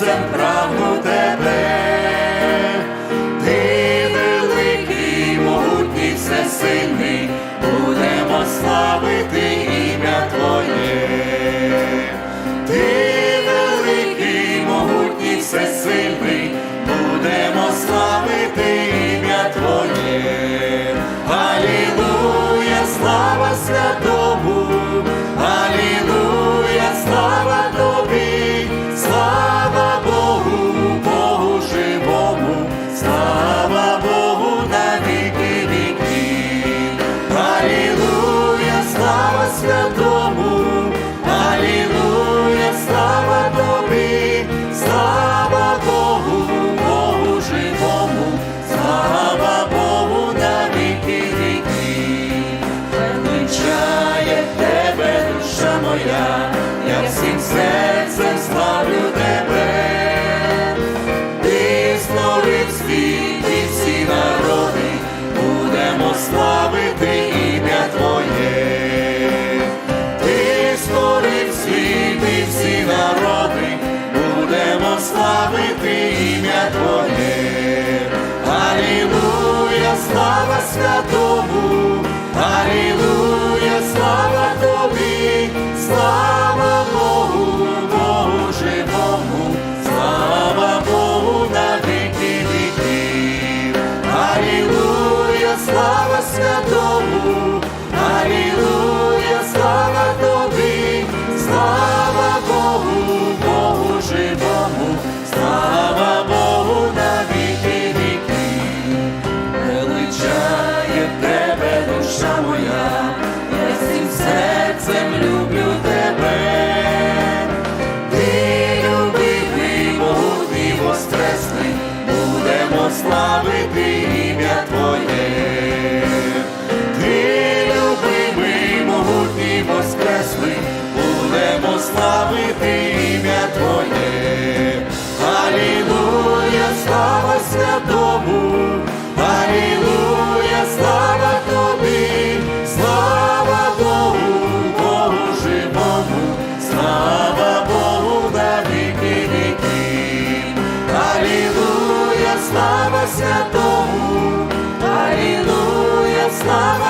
серцем прагну тебе, ти великий, могутній все всесильний, будемо славити. Yeah. прославити. Святому, Алілуя, слава.